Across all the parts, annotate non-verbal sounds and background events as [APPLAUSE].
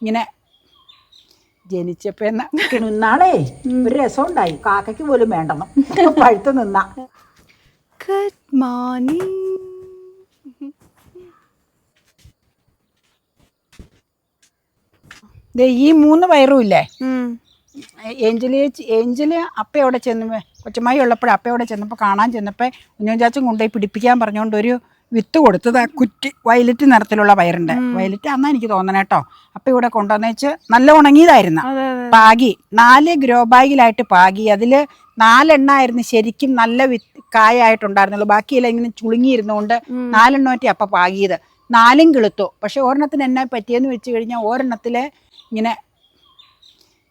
ഇങ്ങനെ ജനിച്ചപ്പോ നിന്നാളേ ഒരു രസം ഉണ്ടായി കാക്കയ്ക്ക് പോലും വേണ്ടെന്ന്. പഴുത്ത് നിന്ന. ഗുഡ് മോർണിംഗ് ഈ മൂന്ന് പയറും ഇല്ലേ ഏഞ്ചലി ചേച്ചി ഏഞ്ചൽ അപ്പ അവിടെ ചെന്ന് കൊച്ചമായി ഉള്ളപ്പോഴും അപ്പ അവിടെ ചെന്നപ്പോൾ കാണാൻ ചെന്നപ്പോൾ കുഞ്ഞുചാച്ചൻ കൊണ്ടുപോയി പിടിപ്പിക്കാൻ പറഞ്ഞുകൊണ്ട് ഒരു വിത്ത് കൊടുത്തത് ആ കുറ്റി വയലറ്റ് നിറത്തിലുള്ള പയറുണ്ട് വയലറ്റ് അന്നാ എനിക്ക് തോന്നണേ കേട്ടോ അപ്പൊ ഇവിടെ കൊണ്ടുവന്നേച്ച് നല്ല ഉണങ്ങിയതായിരുന്നു. പാകി നാല് ഗ്രോ ബാഗിലായിട്ട് പാകി. അതിൽ നാലെണ്ണായിരുന്നു ശരിക്കും നല്ല വിത്ത് കായായിട്ടുണ്ടായിരുന്നുള്ളൂ. ബാക്കിയെല്ലാം ഇങ്ങനെ ചുളുങ്ങിയിരുന്നുകൊണ്ട് നാലെണ്ണമൊറ്റ അപ്പൊ പാകിയത്. നാലും കിളുത്തു. പക്ഷെ ഒരെണ്ണത്തിന് എന്നെ പറ്റിയെന്ന് വെച്ച് കഴിഞ്ഞാൽ ഒരെണ്ണത്തിൽ ഇങ്ങനെ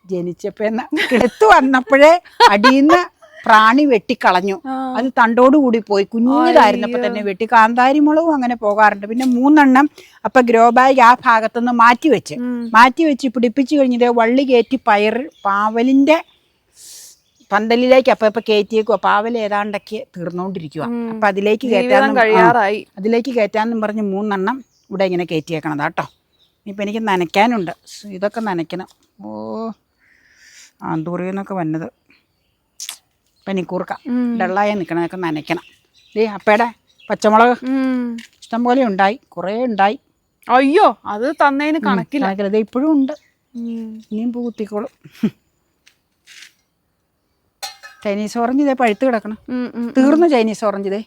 ജനിച്ചപ്പോ എന്നാ കിളുത്തു വന്നപ്പോഴേ അടിയിന്ന് പ്രാണി വെട്ടിക്കളഞ്ഞു. അത് തണ്ടോടുകൂടി പോയി. കുഞ്ഞിതായിരുന്നപ്പോ തന്നെ വെട്ടി. കാന്താരി മുളകും അങ്ങനെ പോകാറുണ്ട്. പിന്നെ മൂന്നെണ്ണം അപ്പൊ ഗ്രോ ബാഗ് ആ ഭാഗത്തുനിന്ന് മാറ്റി വെച്ച്. മാറ്റി വെച്ച് പിടിപ്പിച്ചു കഴിഞ്ഞത് വള്ളി കയറ്റി പയർ പാവലിന്റെ പന്തലിലേക്ക് അപ്പൊ ഇപ്പൊ കയറ്റിയേക്കുക പാവൽ ഏതാണ്ടൊക്കെ തീർന്നുകൊണ്ടിരിക്കുക അപ്പൊ അതിലേക്ക് കയറ്റാൻ കഴിയാറായി. അതിലേക്ക് കയറ്റാന്നും പറഞ്ഞ് മൂന്നെണ്ണം ഇവിടെ ഇങ്ങനെ കയറ്റിയേക്കണതാ കേട്ടോ. ഇപ്പം എനിക്ക് നനയ്ക്കാനുണ്ട്. ഇതൊക്കെ നനയ്ക്കണം. ഓ ആന്തൂറിയെന്നൊക്കെ വന്നത്. പനിക്കൂർക്ക. ഡള്ളായി നിൽക്കണതൊക്കെ നനയ്ക്കണം. ദേ അപ്പയുടെ പച്ചമുളക് ഇഷ്ടംപോലെ ഇഷ്ടം പോലെ ഉണ്ടായി കുറേ ഉണ്ടായി. അയ്യോ അത് തന്നതിന് കണക്കില്ല. ഇപ്പോഴും ഉണ്ട്. ഇനിയും പൂത്തിക്കോളും. ചൈനീസ് ഓറഞ്ച് ഇതേ പഴുത്ത് കിടക്കണം. തീർന്നു ചൈനീസ് ഓറഞ്ച് ഇതേ.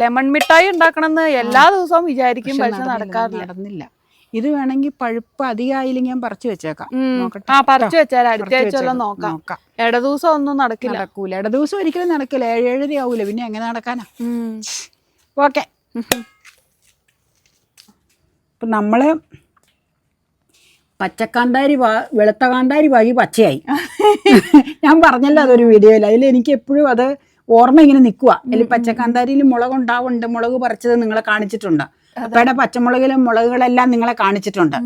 ലെമൺ മിഠായി ഉണ്ടാക്കണം എല്ലാ ദിവസവും വിചാരിക്കും പക്ഷെ നടക്കാറില്ല. നടന്നില്ല. ഇത് വേണമെങ്കിൽ പഴുപ്പ് അധികമായില്ലെങ്കിൽ ഞാൻ പറിച്ചു വെച്ചേക്കാം. നോക്കട്ടെ. ആ പറിച്ചു വെച്ചാൽ അടുത്ത ആഴ്ച നോക്കാം. നോക്കാം. ഇട ഒന്നും നടക്കില്ല. നടക്കൂല. ഇട ദിവസം ഒരിക്കലും നടക്കില്ല. ഏഴ് ഏഴര ആവൂല. പിന്നെ എങ്ങനെ നടക്കാനാ. ഓക്കെ. ഇപ്പം നമ്മൾ പച്ചക്കാന്താരി വാ വെളുത്ത കാന്താരി വഴി പച്ചയായി. [LAUGHS] ഞാൻ പറഞ്ഞല്ലോ അതൊരു വീഡിയോയിൽ. അതിൽ എനിക്ക് എപ്പോഴും അത് ഓർമ്മ ഇങ്ങനെ നിൽക്കുക അതിൽ പച്ചക്കാന്താരിയിൽ മുളക് ഉണ്ടാവുന്നുണ്ട് മുളക് പറിച്ചത് നിങ്ങളെ കാണിച്ചിട്ടുണ്ട്. അപ്പയുടെ പച്ചമുളകിലും മുളകുകളെല്ലാം നിങ്ങളെ കാണിച്ചിട്ടുണ്ട്.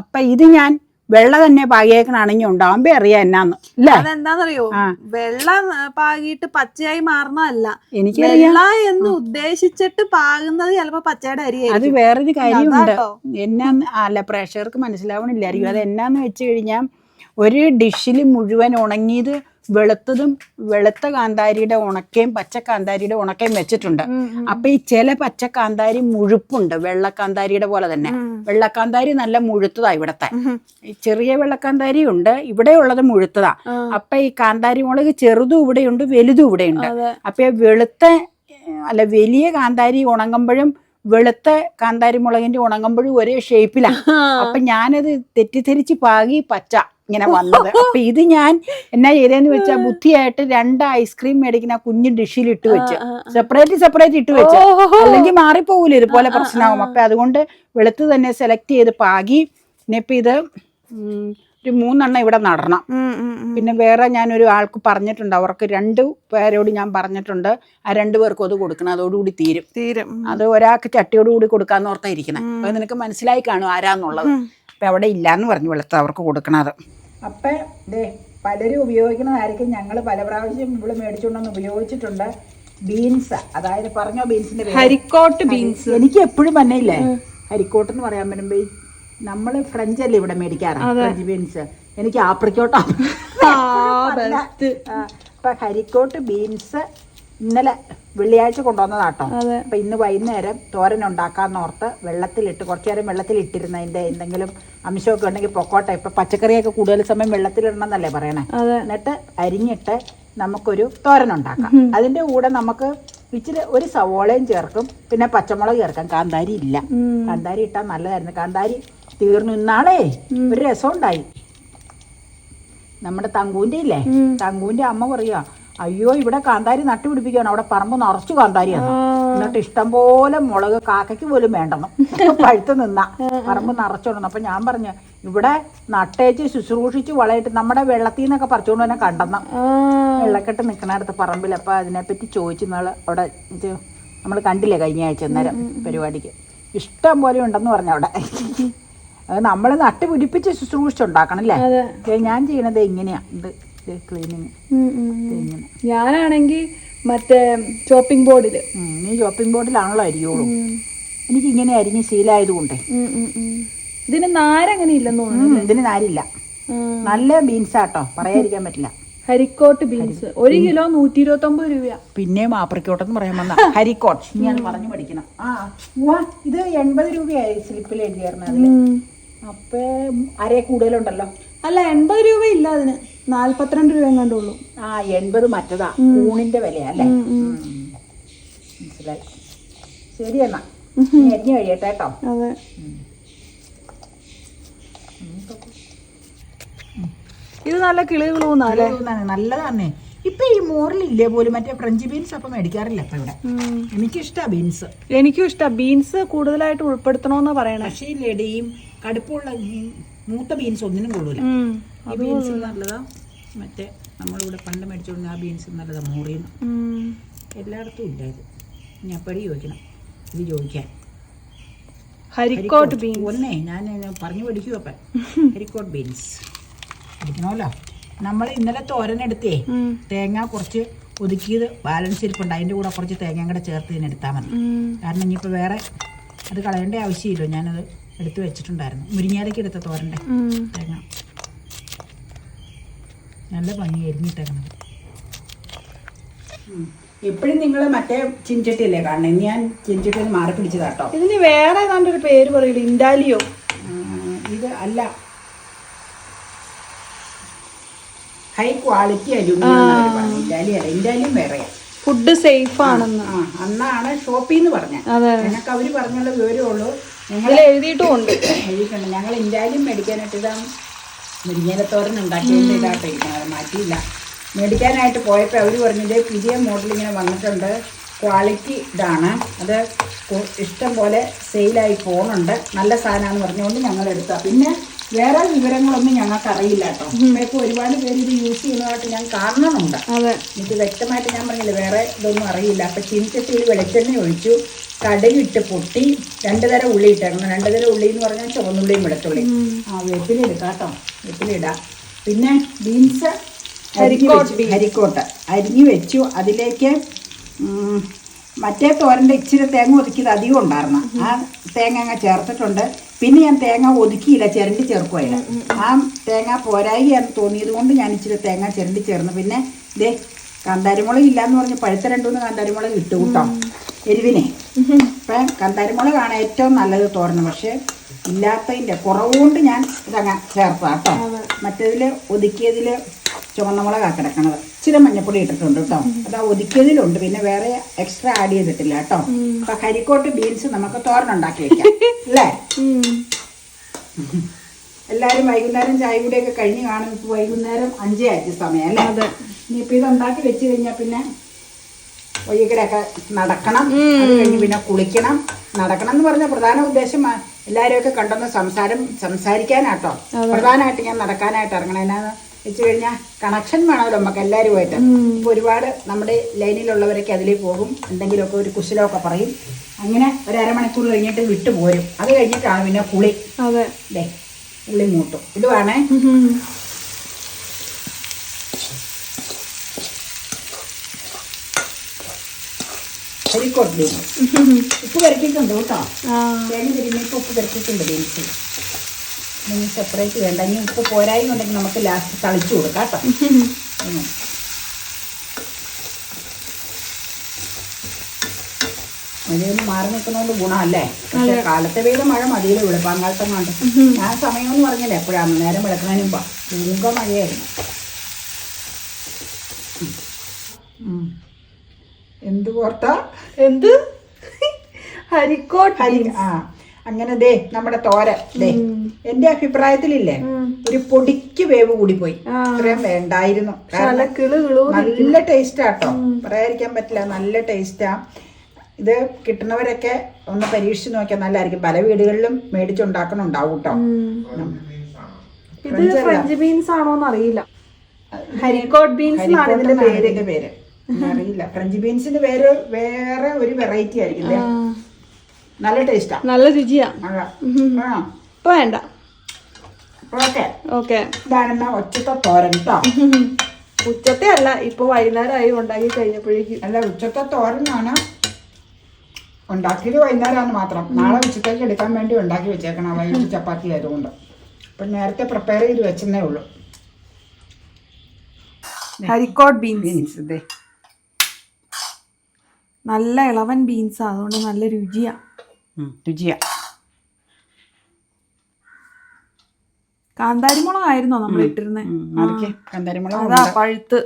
അപ്പൊ ഇത് ഞാൻ വെള്ള തന്നെ പാകിയേക്കണാണെങ്കിൽ ഉണ്ടാവുമ്പോ അറിയാം എന്നാന്ന്. അല്ലേ അതെന്താന്നറിയോ? വെള്ള പാകിയിട്ട് പച്ചയായി മാറുന്നതല്ല. എനിക്ക് വെള്ള എന്ന് ഉദ്ദേശിച്ചിട്ട് പാകുന്നത് ചിലപ്പോ പച്ചയുടെ അരി അത് വേറൊരു കാര്യമുണ്ട്. എന്നാന്ന് അല്ല പ്രേക്ഷകർക്ക് മനസ്സിലാവണില്ലായിരിക്കും. അത് എന്നാന്ന് വെച്ച് കഴിഞ്ഞാൽ ഒരു ഡിഷിൽ മുഴുവൻ ഉണങ്ങിയത് വെളുത്തതും വെളുത്ത കാന്താരിയുടെ ഉണക്കയും പച്ച കാന്താരിയുടെ ഉണക്കയും വെച്ചിട്ടുണ്ട്. അപ്പൊ ഈ ചില പച്ച കാന്താരി മുഴുപ്പുണ്ട്. വെള്ളക്കാന്താരിയുടെ പോലെ തന്നെ. വെള്ളക്കാന്താരി നല്ല മുഴുത്തതാ ഇവിടത്തെ. ഈ ചെറിയ വെള്ളക്കാന്താരി ഉണ്ട്. ഇവിടെ ഉള്ളത് മുഴുത്തതാ. അപ്പൊ ഈ കാന്താരി മുളക് ചെറുതും ഇവിടെയുണ്ട് വലുതും ഇവിടെയുണ്ട്. അപ്പൊ ഈ വെളുത്ത അല്ല വലിയ കാന്താരി ഉണങ്ങുമ്പോഴും വെളുത്ത കാന്താരി മുളകിന്റെ ഉണങ്ങുമ്പോഴും ഒരേ ഷേപ്പിലാണ് അപ്പൊ ഞാനത് തെറ്റിദ്ധരിച്ച് പാകി പച്ച. ഇങ്ങനെ വന്നത്. അപ്പൊ ഇത് ഞാൻ എന്നാ ചെയ്തേന്ന് വെച്ചാൽ ബുദ്ധിയായിട്ട് രണ്ട് ഐസ്ക്രീം മേടിക്കുന്ന കുഞ്ഞു ഡിഷിൽ ഇട്ട് വെച്ച്. സെപ്പറേറ്റ് സെപ്പറേറ്റ് ഇട്ട് വെച്ച്. അല്ലെങ്കിൽ മാറിപ്പോകൂല ഇതുപോലെ പ്രശ്നമാകും അപ്പൊ അതുകൊണ്ട് വെളുത്ത് തന്നെ സെലക്ട് ചെയ്ത് പാകി. ഇനിയിപ്പോ ഇത് ഒരു മൂന്നെണ്ണം ഇവിടെ നടണം. പിന്നെ വേറെ ഞാൻ ഒരു ആൾക്ക് പറഞ്ഞിട്ടുണ്ട്. അവർക്ക് രണ്ട് പേരോട് ഞാൻ പറഞ്ഞിട്ടുണ്ട്. ആ രണ്ടു പേർക്കും അത് കൊടുക്കണം. അതോടുകൂടി തീരും. തീരും. അത് ഒരാൾക്ക് ചട്ടിയോടുകൂടി കൊടുക്കാന്ന് ഓർത്താ ഇരിക്കുന്നത് അപ്പൊ നിനക്ക് മനസ്സിലായി കാണും ആരാന്നുള്ളത്. അപ്പൊ അവിടെ ഇല്ലാന്ന് പറഞ്ഞു വെളുത്ത അവർക്ക് കൊടുക്കണത്. അപ്പം ദേ പലരും ഉപയോഗിക്കുന്നതായിരിക്കും ഞങ്ങൾ പല പ്രാവശ്യം ഇവിടെ മേടിച്ചുകൊണ്ടൊന്ന് ഉപയോഗിച്ചിട്ടുണ്ട്. ബീൻസ് അതായത് പറഞ്ഞോ ബീൻസിന്റെ പേര്? Haricot beans. എനിക്ക് എപ്പോഴും തന്നെ ഇല്ലേ ഹരിക്കോട്ട് എന്ന് പറയാൻ വരുമ്പോ നമ്മൾ ഫ്രഞ്ച് അല്ലേ ഇവിടെ മേടിക്കാറ്? French beans. എനിക്ക് ആപ്രിക്കോട്ടാ. അപ്പൊ ഹരിക്കോട്ട് ബീൻസ് ഇന്നലെ വെള്ളിയാഴ്ച കൊണ്ടുവന്നതാട്ടോ. കേട്ടോ അപ്പൊ ഇന്ന് വൈകുന്നേരം തോരൻ ഉണ്ടാക്കാന്നോർത്ത് വെള്ളത്തിലിട്ട് കുറച്ചു നേരം വെള്ളത്തിലിട്ടിരുന്ന അതിന്റെ എന്തെങ്കിലും അംശമൊക്കെ ഉണ്ടെങ്കിൽ പൊക്കോട്ടെ. ഇപ്പൊ പച്ചക്കറിയൊക്കെ കൂടുതൽ സമയം വെള്ളത്തിലിടണം എന്നല്ലേ പറയണേ എന്നിട്ട് അരിഞ്ഞിട്ട് നമുക്കൊരു തോരൻ ഉണ്ടാക്കാം. അതിന്റെ കൂടെ നമുക്ക് ഇച്ചിരി ഒരു സവോളയും ചേർക്കും പിന്നെ പച്ചമുളക് ചേർക്കാം. കാന്താരി ഇല്ല. കാന്താരി ഇട്ടാൽ നല്ലതായിരുന്നു. കാന്താരി തീർന്നു ഇന്നാളേ. ഒരു രസം ഉണ്ടായി നമ്മുടെ തങ്കൂന്റെ ഇല്ലേ? തങ്കൂന്റെ അമ്മ പറയാ അയ്യോ ഇവിടെ കാന്താരി നട്ടുപിടിപ്പിക്കുകയാണ് അവിടെ പറമ്പ് നിറച്ചു കാന്താരിയാണ്. എന്നിട്ട് ഇഷ്ടം പോലെ മുളക് കാക്കയ്ക്ക് പോലും വേണ്ടെന്ന്. പഴുത്ത് നിന്ന. പറമ്പ് നിറച്ചോണ്ടെന്ന് അപ്പൊ ഞാൻ പറഞ്ഞു ഇവിടെ നട്ടേച്ച് ശുശ്രൂഷിച്ച് വളയിട്ട് നമ്മുടെ വെള്ളത്തിൽ നിന്നൊക്കെ പറിച്ചുകൊണ്ട് തന്നെ കണ്ടെന്ന് വെള്ളക്കെട്ട് നിൽക്കണടുത്ത് പറമ്പിൽ അപ്പൊ അതിനെപ്പറ്റി ചോദിച്ചു നാൾ അവിടെ നമ്മൾ കണ്ടില്ലേ കഴിഞ്ഞ ആഴ്ച അന്നേരം പരിപാടിക്ക്. ഇഷ്ടം പോലെ ഉണ്ടെന്ന് പറഞ്ഞു അവിടെ. അത് നമ്മൾ നട്ടുപിടിപ്പിച്ച് ശുശ്രൂഷിച്ചുണ്ടാക്കണം അല്ലേ? ഞാൻ ചെയ്യണത് ഇങ്ങനെയാ. ഇത് ക്ലീനിങ് ഇങ്ങനെ ഞാനാണെങ്കിൽ മറ്റേ ചോപ്പിംഗ് ബോർഡിൽ നീ ചോപ്പിംഗ് ബോർഡിലാണല്ലോ അരിയോളൂ. എനിക്ക് ഇങ്ങനെ അരിഞ്ഞ് ശീലമായതുകൊണ്ടേ ഇതിന് നാരങ്ങനെ ഇല്ലെന്ന് തോന്നുന്നു ഇതിന് നാരില്ല. നല്ല ബീൻസ് ആട്ടോ പറയാതിരിക്കാൻ പറ്റില്ല. ഹരിക്കോട്ട് ബീൻസ്. ഒരു കിലോ നൂറ്റി ഇരുപത്തി ഒമ്പത് രൂപ പിന്നെയും ആപ്രിക്കോട്ടെന്ന് പറയാൻ വന്ന [LAUGHS] ഹരിക്കോട്ട്. ഞാൻ പറഞ്ഞു പഠിക്കണം. ആ ഇത് എൺപത് രൂപയായി സ്ലിപ്പിൽ എഴുതിയായിരുന്നു അതിൽ അപ്പൊ അരേ കൂടുതലുണ്ടല്ലോ. അല്ല എൺപത് രൂപ ഇല്ല അതിന്. നാല്പത്തിരണ്ട് രൂപ കണ്ടുള്ളൂ. ആ എൺപത് മറ്റതാ. ഊണിന്റെ വിലയാ അല്ലേ. മനസ്സിലായി. ശരി എന്നാ. കഴിയട്ടെ കേട്ടോ. അതെ. ഇത് നല്ല കിളികളൂന്നാണ് നല്ലതാന്നേ. നല്ലതാണേ ഇപ്പൊ ഈ മോറിലില്ലേ പോലും? മറ്റേ ഫ്രഞ്ച് ബീൻസ് അപ്പൊ മേടിക്കാറില്ല അപ്പൊ ഇവിടെ. എനിക്കിഷ്ടാ ബീൻസ്. എനിക്കും ഇഷ്ടാ. ബീൻസ് കൂടുതലായിട്ട് ഉൾപ്പെടുത്തണോന്നാ പറയണേ. പക്ഷേ ഈ ലടിയും കടുപ്പുള്ള ഈ മൂത്ത ബീൻസ് ഒന്നിനും കൊള്ളൂല. ഉം. ഈ ബീൻസ് നല്ലതാ. മറ്റേ നമ്മളിവിടെ പണ്ട് മേടിച്ചോണ്ട് ആ ബീൻസ് നല്ലതാ മോറിയുന്നു. എല്ലായിടത്തും ഇല്ല ഇത്. ഞാൻ പടി ചോദിക്കണം. ഇത് ചോദിക്കാൻ. ഹരിക്കോട്ട് ബീൻസ് ഒന്നേ ഞാൻ പറഞ്ഞു പഠിക്കൂ അപ്പം. ഹരിക്കോട്ട് ബീൻസ് പഠിക്കണമല്ലോ. നമ്മൾ ഇന്നലെ തോരനെടുത്തേ എടുത്തേ. തേങ്ങ കുറച്ച് ഒതുക്കിയത് ബാലൻസ് ഇരിപ്പുണ്ട് അതിന്റെ കൂടെ കുറച്ച് തേങ്ങയും കൂടെ ചേർത്ത് ഇതിന് എടുത്താൽ മതി. കാരണം ഇനിയിപ്പോൾ വേറെ അത് കളയേണ്ട ആവശ്യമില്ല. ഞാനത് എടുത്ത് വെച്ചിട്ടുണ്ടായിരുന്നു. മുരിങ്ങാലയ്ക്ക് എടുത്ത തോരന്റെ. തേങ്ങ. നല്ല ഭംഗി എരിഞ്ഞിട്ടാണ് എപ്പോഴും നിങ്ങൾ മറ്റേ ചിഞ്ചട്ടിയല്ലേ കാരണം ഇനി ഞാൻ ചിഞ്ചട്ടിയിൽ മാറി പിടിച്ചതാട്ടോ. ഇതിന് വേറെ ഏതാണ്ട് ഒരു പേര് പറയില്ല ഇൻഡാലിയോ. ഇത് അല്ല. ഹൈ ക്വാളിറ്റി അലുമിനിയം ഇൻഡാലി അല്ല ഇൻഡാലിയും വേറെയാ ഫുഡ് സേഫ് ആണെന്ന്. ആ അന്നാണ് ഷോപ്പിൽ നിന്ന് പറഞ്ഞത് അതെ. ഞങ്ങൾക്ക് അവർ പറഞ്ഞുള്ള വിവരമുള്ളൂ ഞങ്ങൾ ഇതിൽ എഴുതിയിട്ടും ഉണ്ട്. എഴുതിയിട്ടുണ്ട്. ഞങ്ങൾ ഇൻഡാലിയും മേടിക്കാനായിട്ട് ഇതാ മുരിങ്ങയിലത്തോരൻ ഉണ്ടാക്കിയതിന്റെ മാറ്റിയില്ല. മേടിക്കാനായിട്ട് പോയപ്പോൾ അവർ പറഞ്ഞത് പുതിയ മോഡലിങ്ങനെ വന്നിട്ടുണ്ട്. ക്വാളിറ്റി ഇതാണ്. അത് ഇഷ്ടം പോലെ സെയിലായി പോകുന്നുണ്ട് നല്ല സാധനമാണെന്ന് പറഞ്ഞുകൊണ്ട് ഞങ്ങൾ എടുത്താൽ പിന്നെ വേറെ വിവരങ്ങളൊന്നും ഞങ്ങൾക്ക് അറിയില്ല കേട്ടോ ഇപ്പൊ ഒരുപാട് പേര് ഇത് യൂസ് ചെയ്യുന്നതായിട്ട് ഞാൻ കാണുന്നുണ്ട്. അതെ. എനിക്ക് വ്യക്തമായിട്ട് ഞാൻ പറഞ്ഞില്ല വേറെ ഇതൊന്നും അറിയില്ല. അപ്പൊ ചീനിച്ചട്ടിയിൽ വെളിച്ചെണ്ണ ഒഴിച്ചു കടുകിട്ട് പൊട്ടി രണ്ടു തരം ഉള്ളി ഇട്ടായിരുന്നു രണ്ടു തരം ഉള്ളി എന്ന് പറഞ്ഞാൽ ചുവന്നുള്ളിയും വെളുത്തുള്ളി ആ വേപ്പിലെടുക്കാം കേട്ടോ. വേപ്പിലിടാം പിന്നെ ബീൻസ് അരിക്കോട്ട് ഹരിക്കോട്ട് അരിഞ്ഞു വെച്ചു. അതിലേക്ക് മറ്റേ തോരന്റെ ഇച്ചിരി തേങ്ങ ഒതുക്കിയത് അധികം ഉണ്ടായിരുന്നു. ആ തേങ്ങ അങ്ങ് ചേർത്തിട്ടുണ്ട്. പിന്നെ ഞാൻ തേങ്ങ ഒതുക്കിയില്ല ചിരണ്ടി ചേർക്കുമായിരുന്നു ആ തേങ്ങ പോരായിയാന്ന് തോന്നിയത് കൊണ്ട് ഞാൻ ഇച്ചിരി തേങ്ങ ചിരണ്ടി ചേർന്നു. പിന്നെ ദേ കാന്താരിമുളക് ഇല്ലാന്ന് പറഞ്ഞ് പഴുത്ത രണ്ടുമൂന്ന് കാന്താരിമുളക് ഇട്ടു കൂട്ടോ. എരിവിനെ. ഇപ്പം കാന്താരിമുളകാണ് ഏറ്റവും നല്ലത് തോരന്. പക്ഷേ ഇല്ലാത്തതിന്റെ കുറവുകൊണ്ട് ഞാൻ ഇതങ്ങ് ചേർത്താട്ടോ മറ്റേതിൽ ഒതുക്കിയതിൽ ചുവന്ന മുളകാ കിടക്കണത്. ഇച്ചിരി മഞ്ഞപ്പൊടി ഇട്ടിട്ടുണ്ട് കേട്ടോ. അത് ആ ഒതുക്കിയതിലുണ്ട്. പിന്നെ വേറെ എക്സ്ട്രാ ആഡ് ചെയ്തിട്ടില്ല കേട്ടോ. അപ്പൊ കരിക്കോട്ട് ബീൻസ് നമുക്ക് തോരനുണ്ടാക്കി വെക്കാം. അല്ലേ? എല്ലാരും വൈകുന്നേരം ചായ കൂടിയൊക്കെ കഴിഞ്ഞ് കാണും. ഇപ്പൊ വൈകുന്നേരം അഞ്ചേ അഞ്ച് സമയം അല്ലേ? അതെ. ഇപ്പൊ ഇത് ഉണ്ടാക്കി വെച്ച് കഴിഞ്ഞാൽ പിന്നെ വൈകിട്ടൊക്കെ നടക്കണം. അത് കഴിഞ്ഞ് പിന്നെ കുളിക്കണം. നടക്കണം എന്ന് പറഞ്ഞ പ്രധാന ഉദ്ദേശം എല്ലാരും എല്ലാവരെയൊക്കെ കണ്ടൊന്ന് സംസാരം സംസാരിക്കാനാട്ടോ പ്രധാനമായിട്ട് ഞാൻ നടക്കാനായിട്ട് ഇറങ്ങണം എന്നാന്ന് വെച്ച് കഴിഞ്ഞാൽ കണക്ഷൻ വേണമല്ലോ നമുക്ക് എല്ലാവരുമായിട്ട് ഒരുപാട് നമ്മുടെ ലൈനിലുള്ളവരൊക്കെ അതിലേ പോകും. എന്തെങ്കിലുമൊക്കെ ഒരു കുശലമൊക്കെ പറയും. അങ്ങനെ ഒരു അരമണിക്കൂർ കഴിഞ്ഞിട്ട് വിട്ടു പോരും. അത് കഴിഞ്ഞിട്ടാണ് പിന്നെ കുളി അതെ. ഉള്ളി മൂട്ടും ഇതുവാണേ ബീൻസ് ഉപ്പ് കരക്കിട്ടുണ്ട് കേട്ടോ. തേങ്ങ തിരിഞ്ഞപ്പോൾ ഉപ്പ് കരക്കിട്ടുണ്ട് ബീൻസ്. നിങ്ങൾ സെപ്പറേറ്റ് വേണ്ട. ഇനി ഉപ്പ് പോരായി ഉണ്ടെങ്കിൽ നമുക്ക് ലാസ്റ്റ് തളിച്ചു കൊടുക്കാം കേട്ടോ. മഴയൊന്ന് മാറി നിൽക്കുന്നതുകൊണ്ട് ഗുണമല്ലേ? പക്ഷെ കാലത്തെ വേദ മഴ മതിയില്ല വെളുപ്പാങ്കാലത്തും കണ്ട് ഞാൻ സമയമെന്ന് പറഞ്ഞില്ല? എപ്പോഴാണ് നേരം വെളുക്കുന്നതിന് മുമ്പ്. പൂങ്ക മഴയായിരുന്നു. എന്ത് പോർത്താ എന്ത്? ഹരിക്കോട്ട് ഹരി ആ. അങ്ങനെ ദേ നമ്മുടെ തോര ദേ എന്റെ അഭിപ്രായത്തിലില്ലേ ഒരു പൊടിക്ക് വേവ് കൂടി പോയി. ഇത്രയും വേണ്ടായിരുന്നു. നല്ല ടേസ്റ്റാ കേട്ടോ പറയാതിരിക്കാൻ പറ്റില്ല നല്ല ടേസ്റ്റാ ഇത് കിട്ടുന്നവരൊക്കെ ഒന്ന് പരീക്ഷിച്ച് നോക്കിയാൽ നല്ലതായിരിക്കും. പല വീടുകളിലും മേടിച്ചുണ്ടാക്കണുണ്ടാവും കേട്ടോ ഇത് ഫ്രഞ്ച് ബീൻസ് ആണോന്ന് അറിയില്ല ഹരിക്കോട്ട് ബീൻസ് ഇതിന്റെ പേര്. അറിയില്ല. ഫ്രഞ്ച് ബീൻസിന്റെ പേര് വേറെ ഒരു വെറൈറ്റി ആയിരിക്കും. നല്ല ടേസ്റ്റാ നല്ല രുചിയാ. ഇപ്പൊ വേണ്ട. ഓക്കെ. ഓക്കെ. ഇതാണെന്നാ ഒച്ചത്തെ തോരൻ കേട്ടോ ഉച്ചത്തെ അല്ല ഇപ്പൊ വൈകുന്നേരമായി ഉണ്ടാക്കി കഴിഞ്ഞപ്പോഴേക്കും. അല്ല ഉച്ചത്തെ തോരനാണ് ഉണ്ടാക്കിയത് വൈകുന്നേരമാണ് മാത്രം. നാളെ ഉച്ചത്തേക്ക് എടുക്കാൻ വേണ്ടി ഉണ്ടാക്കി വെച്ചേക്കണം വൈകിട്ട് ചപ്പാത്തി ആയതുകൊണ്ട്. അപ്പം നേരത്തെ പ്രിപ്പയർ ചെയ്ത് വെച്ചെന്നേ ഉള്ളൂ. ഹരിക്കോട്ട് ബീൻസ് ബീൻസ് ഇതേ നല്ല ഇളവൻ ബീൻസ് അതുകൊണ്ട് നല്ല രുചിയാ. ഉം, രുചിയാ. കാന്താരിമുളകായിരുന്നോ നമ്മൾ ഇട്ടിരുന്നത് അതൊക്കെ കന്തരിമുളക് അതാ പഴുത്ത്.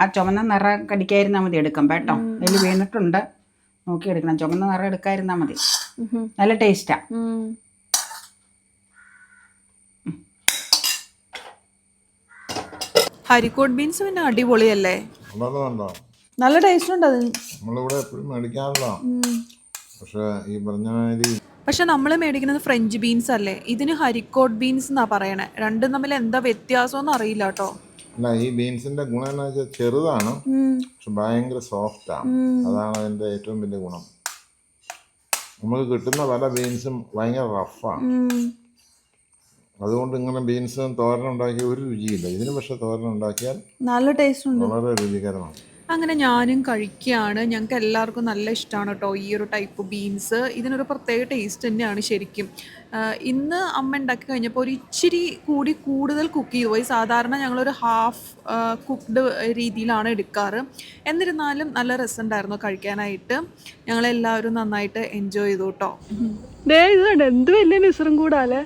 ആ ചുമന്ന നിറ കടിക്കായിരുന്നാൽ മതി എടുക്കാം കേട്ടോ. അതിൽ വീണിട്ടുണ്ട്. നോക്കി എടുക്കണം ചുമന്ന നിറ എടുക്കാതിരുന്നാൽ മതി. നല്ല ടേസ്റ്റാ ഹരിക്കോട്ട് ബീൻസ് പിന്നെ അടിപൊളിയല്ലേ? നല്ല ടേസ്റ്റ് ഉണ്ട് അത്. നമ്മളിവിടെ എപ്പോഴും മേടിക്കാറില്ല. പക്ഷെ ഈ പറഞ്ഞ മാതിരി പക്ഷെ നമ്മൾ മേടിക്കുന്നത് ഫ്രഞ്ച് ബീൻസ് അല്ലേ? ഇതിന് ഹരിക്കോട്ട് ബീൻസ് എന്നാ പറയണേ. രണ്ടും തമ്മിൽ എന്താ വ്യത്യാസം അറിയില്ല കേട്ടോ. അല്ല ഈ ബീൻസിന്റെ ഗുണം എന്ന് വെച്ചാൽ ചെറുതാണ് പക്ഷെ ഭയങ്കര ആണ്. അതാണ് അതിന്റെ ഏറ്റവും വലിയ ഗുണം. നമുക്ക് കിട്ടുന്ന പല ബീൻസും ഭയങ്കര റഫാണ് അതുകൊണ്ട് ഇങ്ങനെ ബീൻസും തോരൻ ഉണ്ടാക്കിയ ഒരു രുചിയില്ല. ഇതിന് പക്ഷെ തോരൻ ഉണ്ടാക്കിയാൽ നല്ല ടേസ്റ്റ് വളരെ രുചികരമാണ്. അങ്ങനെ ഞാനും കഴിക്കുകയാണ്. ഞങ്ങൾക്ക് എല്ലാവർക്കും നല്ല ഇഷ്ടമാണ് കേട്ടോ ഈ ഒരു ടൈപ്പ് ബീൻസ് ഇതിനൊരു പ്രത്യേക ടേസ്റ്റ് തന്നെയാണ് ശരിക്കും. ഇന്ന് അമ്മ ഉണ്ടാക്കി കഴിഞ്ഞപ്പോൾ ഒരു ഇച്ചിരി കൂടി കൂടുതൽ കുക്ക് ചെയ്തു. പോയി സാധാരണ ഞങ്ങളൊരു ഹാഫ് കുക്ക്ഡ് രീതിയിലാണ് എടുക്കാറ്. എന്നിരുന്നാലും നല്ല രസമുണ്ടായിരുന്നു കഴിക്കാനായിട്ട്. ഞങ്ങളെല്ലാവരും നന്നായിട്ട് എൻജോയ് ചെയ്തു കേട്ടോ. ഇത് എന്ത് വലിയ നിസറും കൂടാല്ലേ?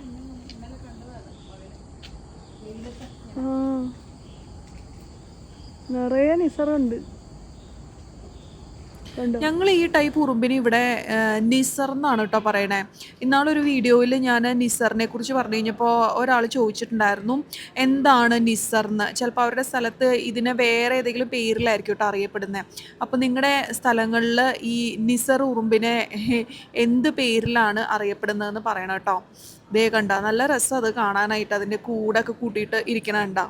നിറയെ നിസറുണ്ട്. ഞങ്ങൾ ഈ ടൈപ്പ് ഉറുമ്പിന് ഇവിടെ നിസർ എന്നാണ് കേട്ടോ പറയണേ. ഇന്നാളൊരു വീഡിയോയിൽ ഞാൻ നിസറിനെ കുറിച്ച് പറഞ്ഞു കഴിഞ്ഞപ്പോൾ ഒരാൾ ചോദിച്ചിട്ടുണ്ടായിരുന്നു എന്താണ് നിസർ എന്ന് ചിലപ്പോൾ അവരുടെ സ്ഥലത്ത് ഇതിനെ വേറെ ഏതെങ്കിലും പേരിലായിരിക്കും കേട്ടോ അറിയപ്പെടുന്നത് അപ്പോൾ നിങ്ങളുടെ സ്ഥലങ്ങളിൽ ഈ നിസർ ഉറുമ്പിനെ എന്ത് പേരിലാണ് അറിയപ്പെടുന്നതെന്ന് പറയണം കേട്ടോ ദേ കണ്ട നല്ല രസം അത് കാണാനായിട്ട് അതിന്റെ കൂടൊക്കെ കൂട്ടിയിട്ട് ഇരിക്കണ കണ്ട?